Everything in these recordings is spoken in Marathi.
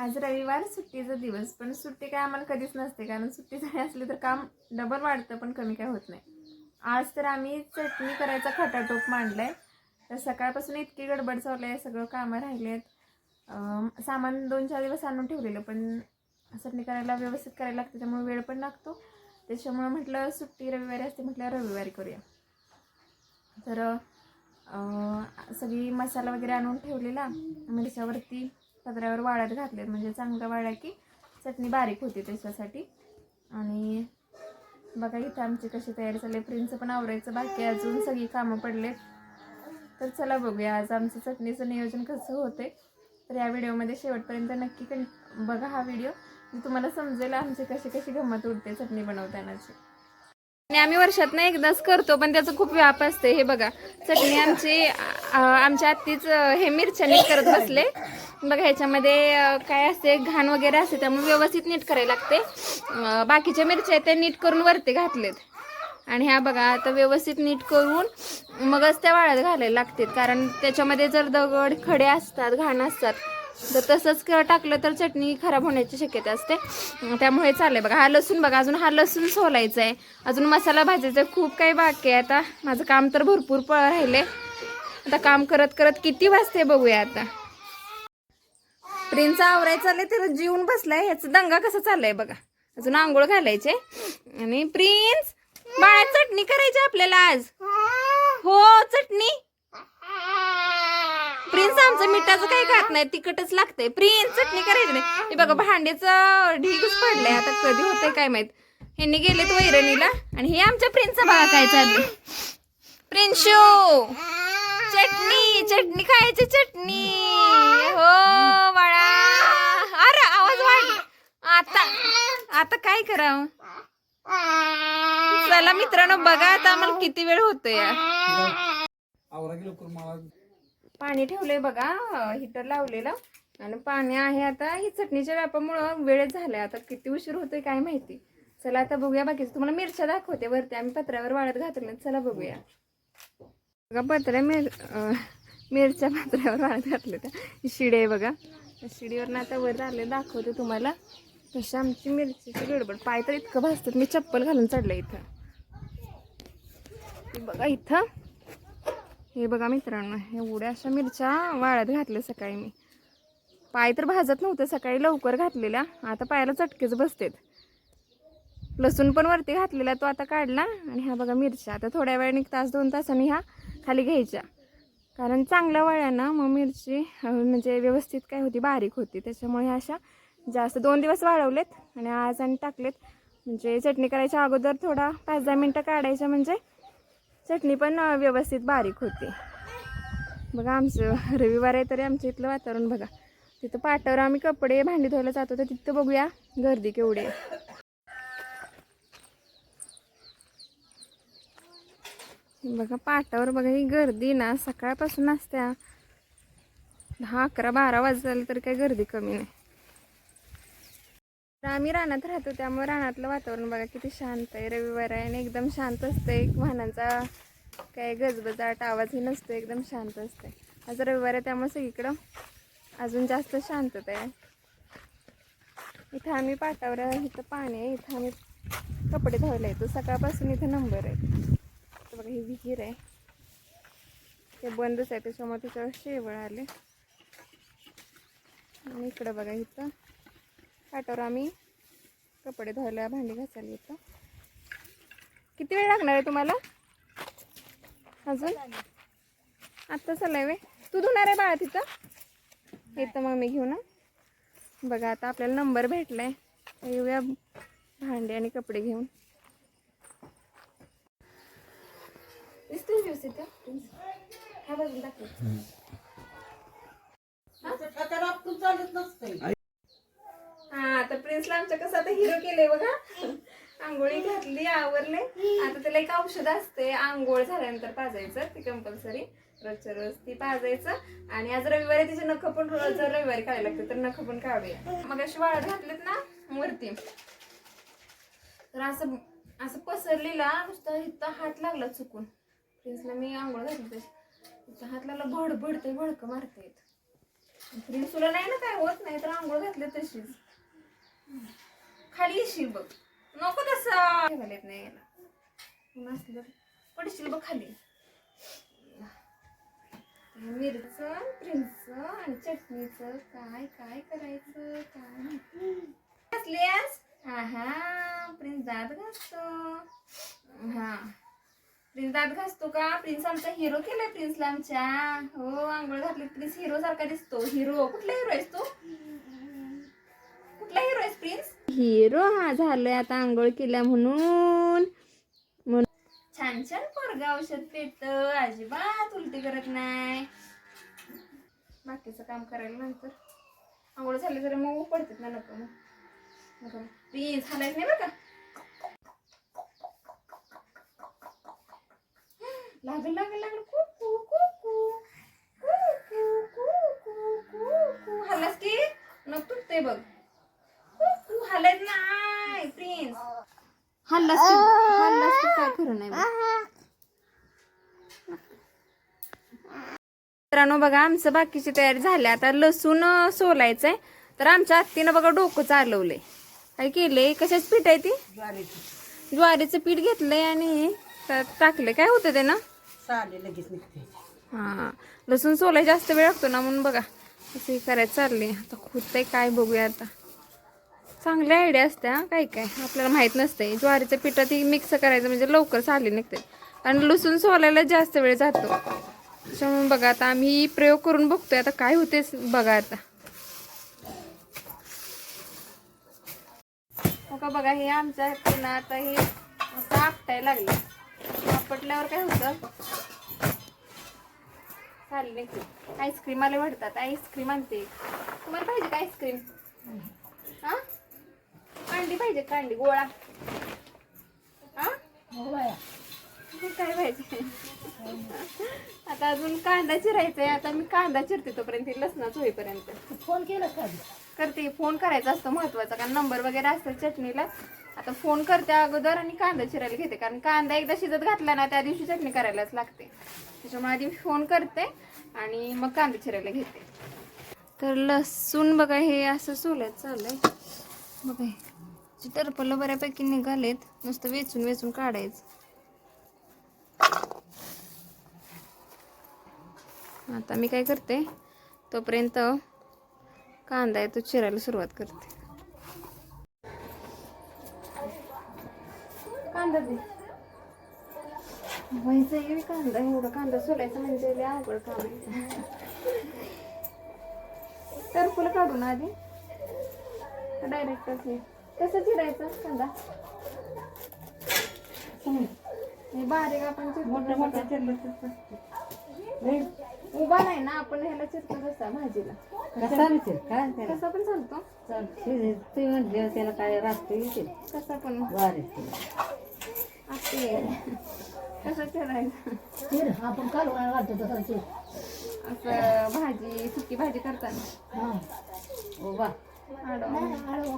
आज रविवार सुट्टीचा दिवस पण सुट्टी काय आम्हाला कधीच नसते कारण सुट्टी झाली असली तर काम डबल वाढतं पण कमी काय होत नाही. आज तर आम्ही चटणी करायचा खटाटोप आहे तर सकाळपासून इतकी गडबड चालू आहे सगळं कामं राहिले आहेत सामान दोन चार दिवस आणून ठेवलेलं पण चटणी करायला व्यवस्थित करायला लागते त्यामुळे वेळ पण लागतो. त्याच्यामुळे म्हटलं सुट्टी रविवारी असते म्हटलं रविवारी करूया. तर सगळी मसाला वगैरे आणून ठेवलेला मिरच्यावरती पदरावर वाळत घातलेत. म्हणजे चांगलं वाळा की चटणी बारीक होती त्याच्यासाठी. आणि बघा इथं आमची कशी तयारी चालली आहे. पण आवरायचं बाकी अजून सगळी कामं पडलेत. तर चला बघूया. आज आमचं चटणीचं नियोजन कसं होते तर या व्हिडिओमध्ये शेवटपर्यंत नक्की कन बघा हा व्हिडिओ. मी तुम्हाला समजेल आमची कशी कशी गंमत उडते चटणी बनवतानाची. आणि आम्ही वर्षातनं एकदाच करतो पण त्याचं खूप व्याप असते हे बघा चटणी आमची आमच्या आत्तीच हे मिरच्यांनी करत बसले. बघा ह्याच्यामध्ये काय असते घाण वगैरे असते त्यामुळे व्यवस्थित नीट करायला लागते. बाकीच्या मिरच्या आहेत त्या नीट करून वरती घातलेत. आणि ह्या बघा आता व्यवस्थित नीट करून मगच त्या वाळत घालायला लागतात कारण त्याच्यामध्ये जर दगड खडे असतात घाण असतात तर तसंच क- टाकलं तर चटणी खराब होण्याची शक्यता असते. त्यामुळे चालेल. बघा हा लसूण बघा अजून हा लसूण सोलायचा आहे. अजून मसाला भाजायचा आहे. खूप काही बाकी आहे आता. माझं काम तर भरपूर पळ राहिले. आता काम करत करत किती वाजते बघूया आता. प्रिन्स आवरायचं चाललंय त्याला जीवन बसलाय. ह्याचा दंगा कसा चाललाय बघा. अजून आंघोळ घालायचे. आणि प्रिन्स बाळा चटणी करायची आपल्याला आज. हो चटणी. प्रिन्स आमचं मिठाचं काही खात नाही तिखटच लागतंय. प्रिन्स चटणी करायची नाही. हे बघा भांड्याचं ढीगच पडलंय. आता कधी होतंय काय माहीत. ह्यांनी गेलेत वैरणीला आणि हे आमच्या प्रिन्सचा बाळा काय चाललंय? प्रिन्शो चटणी चटणी खायची चटणी. हो बाळा. आता. आता काय करावं? चला मित्रांनो बघा आता आम्हाला किती वेळ होतोय. पाणी ठेवलंय बघा हिटर लावलेलं. आणि पाणी आहे आता. ही चटणीच्या व्यापामुळं वेळच झालाय. आता किती उशीर होतोय काय माहिती. चला आता बघूया बाकीचं. तुम्हाला मिरच्या दाखवते वरती. आम्ही पत्र्यावर वाळत घातले चला बघूया. बघा पत्र्या मिर मिरच्या पत्र्यावर वाळत घातल्या त्या शिडी आहे बघा. त्या शिडीवरनं आता वर आले दाखवते तुम्हाला. तशी आमची मिरचीची गडबड. पाय तर इतकं भासतात मी चप्पल घालून चढलं इथं. बघा इथं. हे बघा मित्रांनो एवढ्या अशा मिरच्या वाळ्यात घातल्या सकाळी मी. पाय तर भाजत नव्हतं सकाळी लवकर घातलेल्या. आता पायाला चटकेच बसतेत. लसूण पण वरती घातलेला तो आता काढला. आणि ह्या बघा मिरच्या. आता थोड्या वेळाने एक तास दोन तासांनी ह्या खाली घ्यायच्या. कारण चांगल्या वळ्यानं मग मिरची म्हणजे व्यवस्थित काय होती बारीक होती. त्याच्यामुळे ह्या अशा म्हणजे जास्त दोन दिवस वाळवलेत आणि आज आणि टाकलेत. म्हणजे चटणी करायच्या अगोदर थोडा पाच दहा मिनटं काढायच्या म्हणजे चटणी पण व्यवस्थित बारीक होती. बघा आमचं रविवार आहे तरी आमच्या इथलं वातावरण बघा. तिथं पाटावर आम्ही कपडे भांडी धुवायला जातो तर तिथं बघूया गर्दी केवढी आहे. बघा पाटावर बघा ही गर्दी ना सकाळपासून असत्या. दहा अकरा बारा वाजले तर काही गर्दी कमी नाही. आम्ही रानात राहतो त्यामुळे रानातलं वातावरण बघा किती शांत आहे. रविवार आहे आणि एकदम शांत असते वाहनांचा काय गजबजाट आवाजही नसतो एकदम शांत असते आज रविवार आहे त्यामुळे सगळीकडं अजून जास्त शांतता आहे. इथं आम्ही पाटावर इथं पाणी आहे इथं आम्ही कपडे धुवायला येतो. सकाळपासून इथं नंबर आहे. बघा ही विहीर आहे. ते बंदच आहे त्याच्यामुळे त्याच्यावर शेवळ आले. आणि इकडं बघा इथं पाटावर आम्ही कपडे धुवायला भांडी घासायला येतो. किती वेळ लागणार आहे तुम्हाला? अजून? आत्ता चाललाय वे तू धुणार आहे बाळा तिथं? येतं मग मी घेऊ ना बघा आता आपल्याला नंबर भेटलाय. तर येऊया भांडे आणि कपडे घेऊन? हा बाजूला दाखव. हा तर प्रिन्सला आमच्या कसं आता हिरो केलंय बघा. आंघोळी घातली आवरले. आता त्याला एक औषध असते आंघोळ झाल्यानंतर पाजायचं ते कंपल्सरी रोजच्या रोज ती पाजायचं. आणि आज रविवारी तिचे नख पण रोज जर रविवारी काढायला लागते तर नख पण काढूया. मग अशी वाळत घातलेत ना वरती. तर असं असं पसरलेला नुसतं इथं हात लागला चुकून. प्रिन्सला मी आंघोळ घातली. तिथं हात लागला भड भडते भडकं मारते प्रिन्स तुला नाही ना काय होत नाही तर आंघोळ घातली तशीच. खाली येशील बघ. नको तसं. घालत नाही याला. नसलं पडशील बघ खाली. मिरच प्रिन्स आणि चटणीचं. काय काय करायचं काय असल्यास हा हा. प्रिन्स दात घासतो. हा. प्रिन्स दात घासतो का? प्रिन्स आमचा हिरो केलाय प्रिन्सला आमच्या. हो आंघोळ घातली. प्रिन्स हिरो सारखा दिसतो. हिरो कुठला हिरो आहेस तू? कुठला हिरो आहेस प्रिन्स हिरो हा झालोय आता आंघोळ केल्या म्हणून. छान छान पोरग औषध पेट अजिबात उलटी करत नाही. बाकीचं काम करायला नंतर. आंघोळ झाली तरी मग पडतात ना नको मग. नको. प्लीज हालायचं नाही बरं का? लागल लागल लागल. कू कू कू कू. कू कू कू कू कू हल्लास की? नक तुटते बघ. नाही प्रिन्स. हल्लास हल्लास काय खरं नाही बघ. मित्रांनो बघा आमचं बाकीची तयारी झाली. आता लसूण अं, सोलायचंय. तर आमच्या आत्तीनं बघा डोकं चालवलंय. काय केलंय? कशाच पीठ आहे ती? ज्वारीची. ज्वारीचं पीठ घेतलंय आणि त्यात टाकलंय. काय होतं ते ना? साले लगेच निघते. हा. लसूण सोलाय जास्त वेळ लागतो ना म्हणून बघा असं हे करायचं चाललंय. आता खुदतंय काय बघूया आता. चांगल्या आयडिया असत्या काय काय? आपल्याला माहीत नसते ज्वारीच्या पिठात मिक्स करायचं म्हणजे लवकर साली निघते. आणि लसूण सोलायला जास्त वेळ जातो. त्याच्यामुळे बघा आता आम्ही प्रयोग करून बघतोय. आता काय होते बघा आता. का बघा हे आमच्या हातीनं आता हे असं आपटायला लागलं आपटल्यावर काय होतं? चालेल निघते. आईस्क्रीम आले वाढतात आईस्क्रीम आणते. तुम्हाला पाहिजे का आईस्क्रीम हा? कांडी पाहिजे कांडी गोळा. हा काय पाहिजे? आता अजून कांदा चिरायचा आहे आता मी कांदा चिरते तोपर्यंत लसणाच होईपर्यंत. फोन केला का करते फोन करायचा असतो महत्त्वाचा कारण नंबर वगैरे असतात चटणीला. आता फोन करते अगोदर आणि कांदा चिरायला घेते कारण कांदा एकदा शिजत घातला ना त्या दिवशी चटणी करायलाच लागते. त्याच्यामुळे आधी फोन करते आणि मग कांदा चिरायला घेते. तर लसूण बघा हे असं सोलत चाललंय. बघा हे. बऱ्यापैकी निघालेत. नुसतं वेचून वेचून काढायचं. आता मी काय करते? तोपर्यंत कांदा आहे तो चिरायला सुरुवात करते. कांदा दे. व्हायचं कांदा एवढा कांदा सोलायचा म्हणजे अवघड काम आहे. तर फुलं काढू ना आधी. डायरेक्ट असे कसं चिरायचं? कांदा हे बारीक आपण चिरतो मोठं तसं. मोठं का? चिरलं तर. उभा नाही ना आपण ह्याला चिरतो तसा भाजीला. कसा विचार काय त्याला कसा पण चालतो. चालते. ते म्हणजे त्याला काय राहते येते कसा पण. असते कसं चिरायचं? चिर आपण कालू घालतो तसा चिर. असं भाजी सुकी भाजी करताना. उभा. आडवं.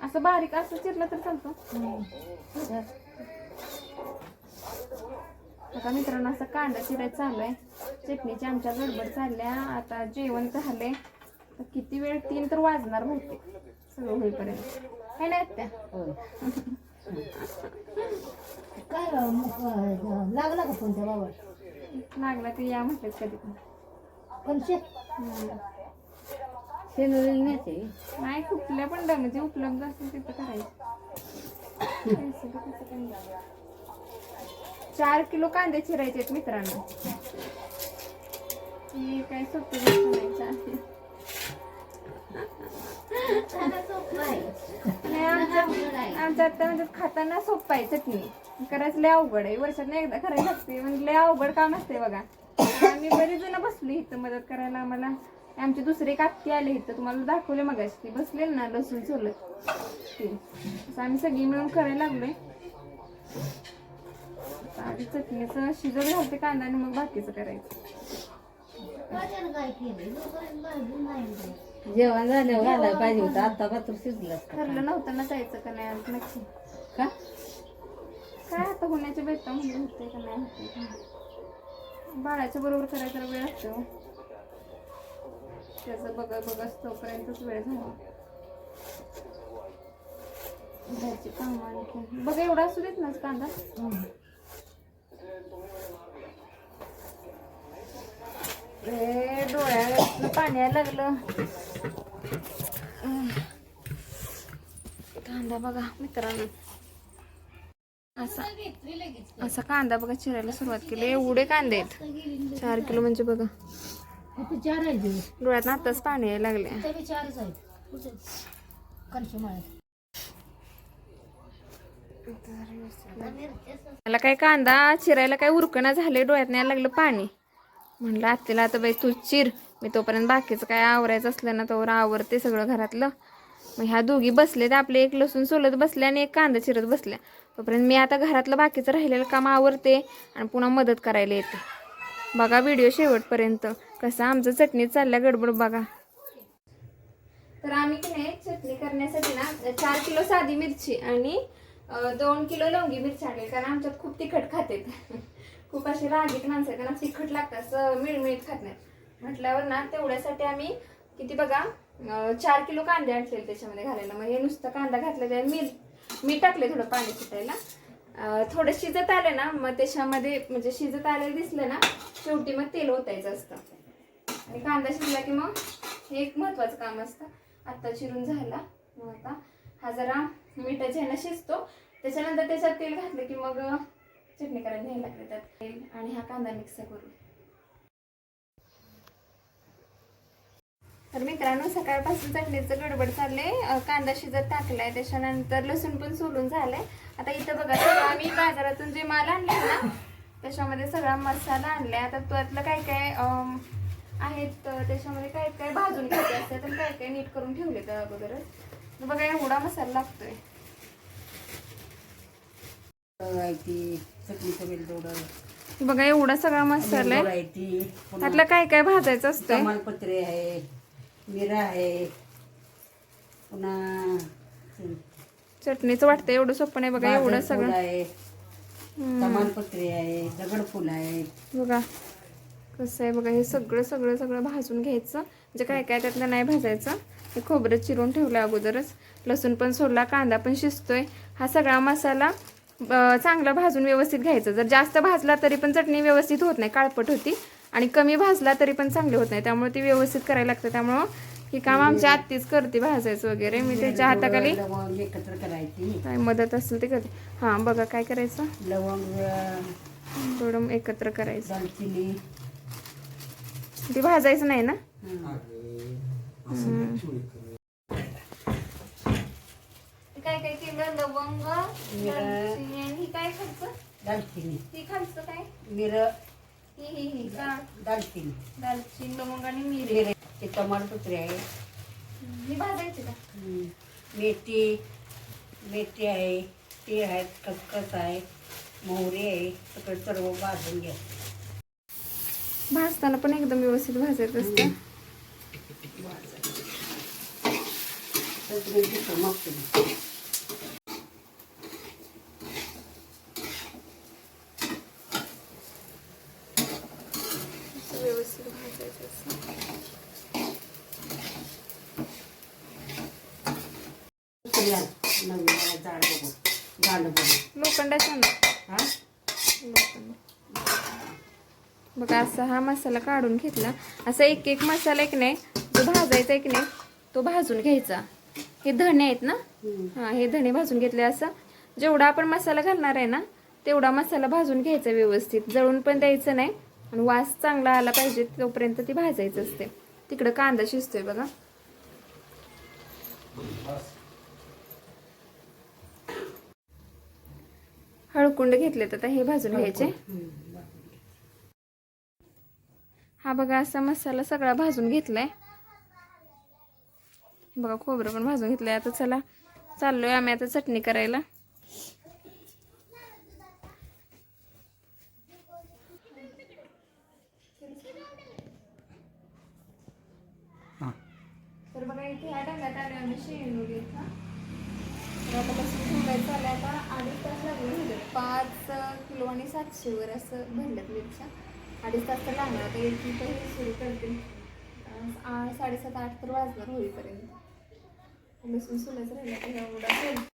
असं बारीक असं चिरलं तर चालतो. आता मित्रांनो असं कांदा चिरायचं चालू आहे चटणीची आमच्या गडबड चालल्या आता जेवण झालंय. किती वेळ तीन तर वाजणार बहुतेक. सगळं होईपर्यंत. काय नाही त्या काय मग, लागला का फोन त्या बाबा लागला की या म्हटलं कधी पण. नेते नाही कुठल्या पण म्हणजे उपलब्ध असेल तिथं करायचं. चार किलो कांदे चिरायचे आहेत मित्रांनो. ही काय सोपी गोष्ट नाही आमच्या आमच्या आता म्हणजे खाताना सोपं आहे चटणी. करायचं लय अवघड आहे. वर्षात एकदा करायला लागते म्हणजे लय अवघड काम असते बघा. आम्ही बरेच जण बसले इथं मदत करायला आम्हाला. आमची दुसरी एक आत्ती आली इथं तुम्हाला दाखवले मग ती बसले ना लसूण सोलत. ती. असं आम्ही सगळी मिळून करायला लागलोय. आधी चटणीचं शिजत घालते कांदा आणि मग बाकीचं करायचं. जेवण झाल्यावर घालायला पाहिजे होतं. आता का तर शिजलं ठरलं नव्हतं ना जायचं का नाही आज नक्की? का? काय भेटतं म्हणजे बेता होते का नाही होते का बाळाच्या बरोबर करायचा वेळ असतो. त्याचं बघ बघत तोपर्यंतच वेळ झाला. घरची कामं आणखी. बघा एवढा असू देत ना कांदा. हे डोळ्याला पाणी यायला लागलं. कांदा बघा मित्रांनो. असा. असा कांदा बघा चिरायला सुरुवात केली. एवढे कांदे आहेत. चार किलो म्हणजे बघा. डोळ्यात आताच पाणी यायला लागले. मला काय कांदा चिरायला काय उरकणं झाले डोळ्यात यायला लागलं पाणी. म्हणलं आत्याला आता बाई तू चिर. मी तोपर्यंत बाकीचं काय आवरायचं असलं ना तोवर आवरते सगळं घरातलं. मग ह्या दोघी बसले आपले एक लसूण सोलत बसल्या आणि एक कांदा चिरत बसल्या. तोपर्यंत मी आता घरातलं बाकीचं राहिलेलं काम आवरते आणि पुन्हा मदत करायला येते. बघा व्हिडिओ शेवटपर्यंत कसं आमचं चटणी चालल्या गडबड बघा. तर आम्ही की नाही चटणी करण्यासाठी ना चार किलो साधी मिरची आणि दोन किलो लवंगी मिरची आणली. कारण आमच्यात खूप तिखट खातेत. खूप अशी रागीत माणसं आहेत. त्यांना तिखट लागतात मिळमिळीत खात नाहीत. म्हटल्यावर ना तेवढ्यासाठी आम्ही किती बघा चार किलो कांदे आणलेले त्याच्यामध्ये घालायला. मग हे नुसतं कांदा घातलेलं आहे. मी मी टाकले थोडं पाणी सुटायला. थोडं शिजत आलं ना मग त्याच्यामध्ये म्हणजे शिजत आलेलं दिसलं ना शेवटी मग तेल ओतायचं असतं. आणि कांदा शिजला की मग हे एक महत्वाचं काम असतं. आत्ता चिरून झाला. मग आता हा जरा मिठाच्या ह्यानं शिजतो. त्याच्यानंतर त्याच्यात तेल घातलं की मग चटणी करायला घ्यायला लागते त्यात. तेल आणि हा कांदा मिक्स करून. तर मित्रांनो सकाळपासून चटणीचं गडबड चाललंय. कांदा शिजत टाकलाय त्याच्यानंतर लसूण पण सोलून झालाय. आता इथं बघा सगळं आम्ही बाजारातून जे माल आणलाय ना त्याच्यामध्ये सगळा मसाला आणलाय. आता त्यातलं काय काय आहेत त्याच्यामध्ये काय काय भाजून घ्यायचे असतात आणि काय काय नीट करून ठेवले तर अगोदरच. तर बघा एवढा मसाला लागतोय. बघा एवढा सगळा मसाला आहे. त्यातलं काय काय भाजायचं तमालपत्री आहे. मिरा आहे. पुन्हा चटणीचं वाटतं एवढं सोपं नाही बघा एवढं सगळं. आहे. आहे दगडफूल आहे. बघा कसं आहे बघा हे सगळं सगळं सगळं भाजून घ्यायचं. म्हणजे काय काय त्यातलं नाही भाजायचं. हे खोबरं चिरून ठेवलं अगोदरच. लसूण पण सोडला कांदा पण शिजतोय. हा सगळा मसाला चांगला भाजून व्यवस्थित घ्यायचा. जर जास्त भाजला तरी पण चटणी व्यवस्थित होत नाही काळपट होती. आणि कमी भाजला तरी पण चांगली होत नाही. त्यामुळे ती व्यवस्थित करायला लागतं. त्यामुळं ही काम आमच्या आत्तीच करते भाजायचं वगैरे. मी त्याच्या हाताखाली लवंग एकत्र करायची. काय मदत असेल ते करते. हां बघा काय करायचं? लवंग थोडं एकत्र करायचं. दालचिनी. ती भाजायचं नाही ना? हं. काय काय केलं? लवंग दालचिनी आणि ही काय खायचं? दालचिनी. ती खायचं काय? मिर. ही ही ही. का दालचिनी. दालचिनी लवंग आणि मिरे. ते तमालपत्री आहे. ही भाजायची का. मेथी मेथी आहे ते आहेत खसखस आहे मोहरी आहे. सगळं सर्व भाजून घ्या. भाजताना पण एकदम व्यवस्थित भाजायचं असतं असं व्यवस्थित भाजायचं असं भाजायचं झाड लोखंड. बघा असा हा मसाला काढून घेतला. असा एक एक मसाला एक नाही जो भाजायचा एक नाही तो भाजून घ्यायचा. हे धणे आहेत ना? हां हा हे धणे भाजून घेतले. असं जेवढा आपण मसाला घालणार आहे ना तेवढा मसाला भाजून घ्यायचा व्यवस्थित. जळून पण द्यायचं नाही. आणि वास चांगला आला पाहिजे तोपर्यंत ती भाजायचं असते. तिकडं कांदा शिजतोय बघा. हळकुंड घेतलेत आता हे भाजून घ्यायचे. हं. हा बघा असा मसाला सगळा भाजून घेतलाय. बघा खोबरं पण भाजून घेतलंय. आता चला चाललोय आम्ही आता चटणी करायला. ह्या डब्यात आले आम्ही शेणूर इथं तर आता कसं ठेवायचं आलं आता अडीच तास लागले होते पाच किलो आणि सातशेवर असं भरलं मिरच्या. अडीच तास तर लागणार आता एक ही सुरू करते. आ- साडेसात आठ तर वाजणार होईपर्यंत. लसूण सोलायचं राहिलं तर एवढा.